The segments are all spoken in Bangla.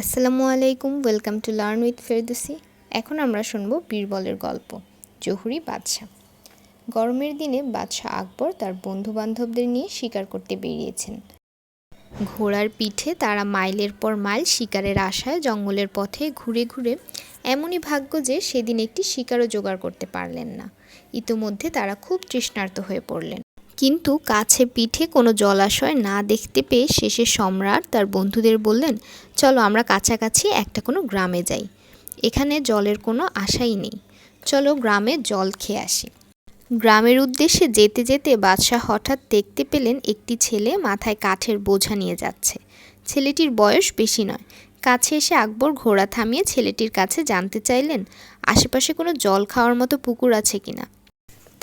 আসসালামু আলাইকুম, welcome to learn with Ferdousi. এখন আমরা শুনব বীরবলের গল্প, জহুরি বাদশাহ। গরমের দিনে বাদশাহ আকবর তার বন্ধু বান্ধবদের নিয়ে শিকার করতে বেরিয়েছেন। ঘোড়ার পিঠে তারা মাইলের পর মাইল শিকারের আশায় জঙ্গলের পথে ঘুরে ঘুরে এমনই ভাগ্য যে সেদিন একটি শিকারও জোগাড় করতে পারলেন না। ইতোমধ্যে তারা খুব তৃষ্ণার্ত হয়ে পড়লেন। কিন্তু কাছে পিঠে কোনো জলাশয় না দেখতে পেয়ে শেষে সম্রাট তার বন্ধুদের বললেন, চলো আমরা কাছাকাছি একটা কোনো গ্রামে যাই। এখানে জলের কোনো আশাই নেই। চলো গ্রামে জল খেয়ে আসি। গ্রামের উদ্দেশ্যে যেতে যেতে বাদশাহ হঠাৎ দেখতে পেলেন একটি ছেলে মাথায় কাঠের বোঝা নিয়ে যাচ্ছে। ছেলেটির বয়স বেশি নয়। কাছে এসে আকবর ঘোড়া থামিয়ে ছেলেটির কাছে জানতে চাইলেন, আশেপাশে কোনো জল খাওয়ার মতো পুকুর আছে কিনা?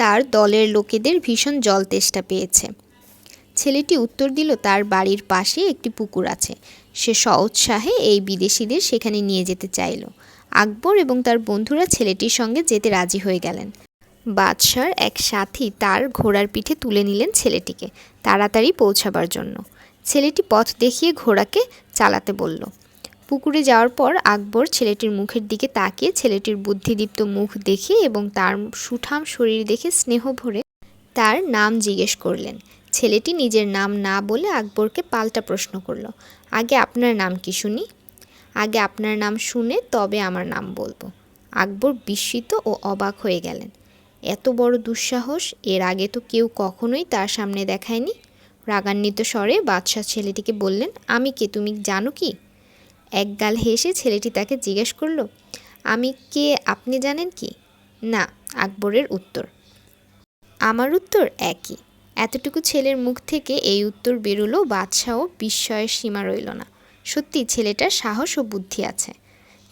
তার দলের লোকেদের ভীষণ জল তেষ্টা পেয়েছে। ছেলেটি উত্তর দিল, তার বাড়ির পাশে একটি পুকুর আছে। সে সউৎসাহে এই বিদেশিদের সেখানে নিয়ে যেতে চাইল। আকবর এবং তার বন্ধুরা ছেলেটির সঙ্গে যেতে রাজি হয়ে গেলেন। বাদশার এক সাথী তার ঘোড়ার পিঠে তুলে নিলেন ছেলেটিকে তাড়াতাড়ি পৌঁছাবার জন্য। ছেলেটি পথ দেখিয়ে ঘোড়াকে চালাতে বলল পুকুরে যাওয়ার পর আকবর ছেলেটির মুখের দিকে তাকিয়ে ছেলেটির বুদ্ধিদীপ্ত মুখ দেখে এবং তার সুঠাম শরীর দেখে স্নেহ ভরে তার নাম জিজ্ঞেস করলেন। ছেলেটি নিজের নাম না বলে আকবরকে পাল্টা প্রশ্ন করল, আগে আপনার নাম কি শুনি? আগে আপনার নাম শুনে তবে আমার নাম বলব। আকবর বিস্মিত ও অবাক হয়ে গেলেন। এত বড় দুঃসাহস, এর আগে তো কেউ কখনোই তার সামনে দেখায়নি? রাগান্বিত স্বরে বাদশাহ ছেলেটিকে বললেন, আমি কে, তুমি জানো কি? একগাল হেসে ছেলেটি তাকে জিজ্ঞেস করল, আমি কে? আপনি জানেন কি? না, আকবরের উত্তর। আমার উত্তর একই। এতটুকু ছেলের মুখ থেকে এই উত্তর বেরোলো, বাদশাহ বিস্ময়ের সীমা রইল না। সত্যি, ছেলেটার সাহস ও বুদ্ধি আছে।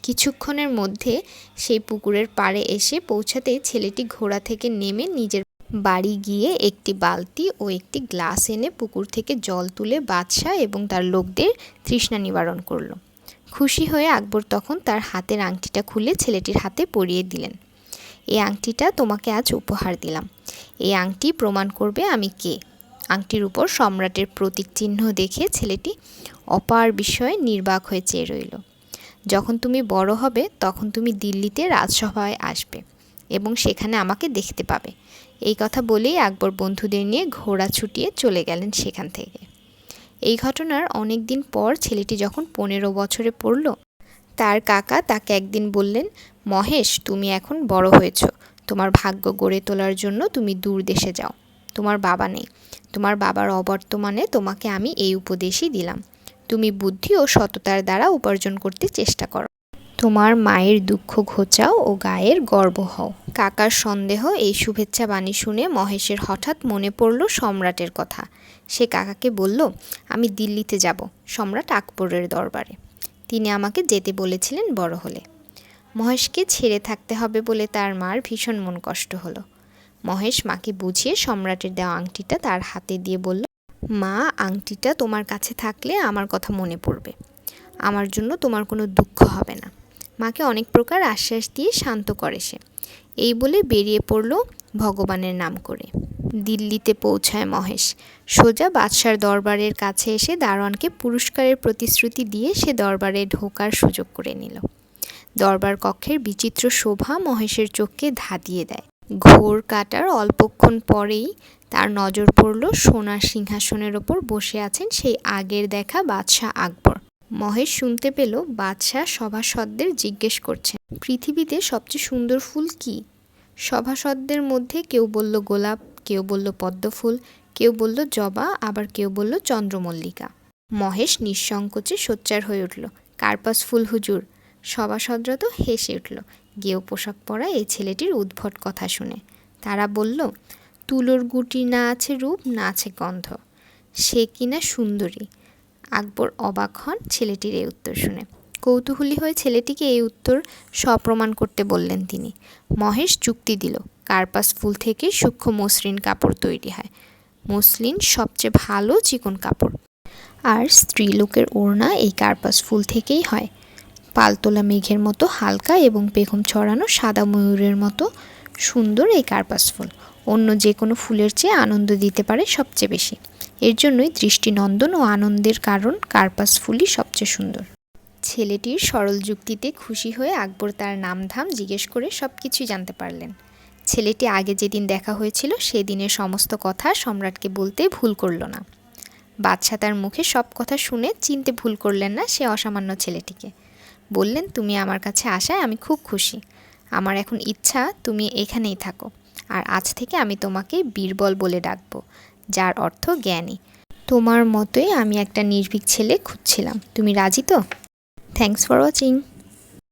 কিছুক্ষণের মধ্যে সেই পুকুরের পাড়ে এসে পৌঁছাতেই ছেলেটি ঘোড়া থেকে নেমে নিজের বাড়ি গিয়ে একটি বালতি ও একটি গ্লাস এনে পুকুর থেকে জল তুলে বাদশাহ এবং তার লোকদের তৃষ্ণা নিবারণ করল। খুশি হয়ে আকবর তখন তার হাতের আংটিটা খুলে ছেলেটির হাতে পরিয়ে দিলেন। এই আংটিটা তোমাকে আজ উপহার দিলাম। এই আংটি প্রমাণ করবে আমি কে? আংটির উপর সম্রাটের প্রতীক চিহ্ন দেখে ছেলেটি অপার বিষয়ে নির্বাক হয়ে চেয়ে রইল। যখন তুমি বড় হবে, তখন তুমি দিল্লিতে রাজসভায় আসবে এবং সেখানে আমাকে দেখতে পাবে। এই কথা বলেই আকবর বন্ধুদের নিয়ে ঘোড়া ছুটিয়ে চলে গেলেন সেখান থেকে। এই ঘটনার অনেক দিন পর ছেলেটি যখন পনেরো বছরে পড়ল, তার কাকা তাকে একদিন বললেন, মহেশ, তুমি এখন বড় হয়েছ। তোমার ভাগ্য গড়ে তোলার জন্য তুমি দূর দেশে যাও। তোমার বাবা নেই। তোমার বাবার অবর্তমানে তোমাকে আমি এই উপদেশই দিলাম। তুমি বুদ্ধি ও সততার দ্বারা উপার্জন করতে চেষ্টা করো। তোমার মায়ের দুঃখ ঘোচাও ও গায়ের গর্ব হও। কাকার সন্দেহ এই শুভেচ্ছা বাণী শুনে মহেশের হঠাৎ মনে পড়ল সম্রাটের কথা। সে কাকাকে বলল, আমি দিল্লিতে যাব, সম্রাট আকবরের দরবারে। তিনি আমাকে যেতে বলেছিলেন বড় হলে। মহেশকে ছেড়ে থাকতে হবে বলে তার মার ভীষণ মন কষ্ট হলো। মহেশ মাকে বুঝিয়ে সম্রাটের দেওয়া আংটিটা তার হাতে দিয়ে বলল, মা, আংটিটা তোমার কাছে থাকলে আমার কথা মনে পড়বে। আমার জন্য তোমার কোনো দুঃখ হবে না। মাকে অনেক প্রকার আশ্বাস দিয়ে শান্ত করে সে। এই বলে বেরিয়ে পড়ল ভগবানের নাম করে। দিল্লিতে পৌঁছায় মহেশ। সোজা বাদশার দরবারের কাছে এসে দারোয়ানকে পুরস্কারের প্রতিশ্রুতি দিয়ে সে দরবারে ঢোকার সুযোগ করে নিল। দরবার কক্ষের বিচিত্র শোভা মহেশের চোখকে ধাঁধিয়ে দেয়। ঘোর কাটার অল্পক্ষণ পরেই তার নজর পড়ল সোনার সিংহাসনের ওপর বসে আছেন সেই আগের দেখা বাদশাহ আকবর। মহেশ শুনতে পেল বাদশাহ সভাসদদের জিজ্ঞেস করছেন, পৃথিবীতে সবচেয়ে সুন্দর ফুল কি? সভাসদদের মধ্যে কেউ বলল গোলাপ, কেউ বলল পদ্মফুল, কেউ বলল জবা, আবার কেউ বলল চন্দ্রমল্লিকা। মহেশ নিঃসংকোচে সোচ্চার হয়ে উঠল, কার্পাস ফুল হুজুর। সভাসদরা তো হেসে উঠল, গেও পোশাক পরা এই ছেলেটির উদ্ভট কথা শুনে। তারা বলল, তুলোর গুটি না আছে রূপ, না আছে গন্ধ। সে কিনা সুন্দরী? আকবর অবাক হন ছেলেটির এই উত্তর শুনে। কৌতূহলী হয়ে ছেলেটিকে এই উত্তর সপ্রমাণ করতে বললেন তিনি। মহেশ চুক্তি দিল, কার্পাস ফুল থেকে সূক্ষ্ম মসৃণ কাপড় তৈরি হয়। মসলিন সবচেয়ে ভালো চিকন কাপড়। আর স্ত্রীলোকের ওড়না এই কার্পাস ফুল থেকেই হয়। পালতোলা মেঘের মতো হালকা এবং পেখম ছড়ানো সাদা ময়ূরের মতো সুন্দর এই কার্পাস ফুল। অন্য যে কোনো ফুলের চেয়ে আনন্দ দিতে পারে সবচেয়ে বেশি। এর জন্যই দৃষ্টিনন্দন ও আনন্দের কারণ কার্পাস ফুলই সবচেয়ে সুন্দর। ছেলেটির সরল যুক্তিতে খুশি হয়ে আকবর তার নামধাম জিজ্ঞেস করে সব কিছুই জানতে পারলেন। ছেলেটি আগে যেদিন দেখা হয়েছিল সেদিনের সমস্ত কথা সম্রাটকে বলতে ভুল করল না। বাদশাহ তার মুখে সব কথা শুনে চিনতে ভুল করলেন না সে অসামান্য ছেলেটিকে। বললেন, তুমি আমার কাছে আসায় আমি খুব খুশি। আমার এখন ইচ্ছা তুমি এখানেই থাকো। আর আজ থেকে আমি তোমাকে বীরবল বলে ডাকবো। যার অর্থ জ্ঞানী। তোমার মতোই আমি একটা নির্ভীক ছেলে খুঁজছিলাম। তুমি রাজি তো? Thanks for watching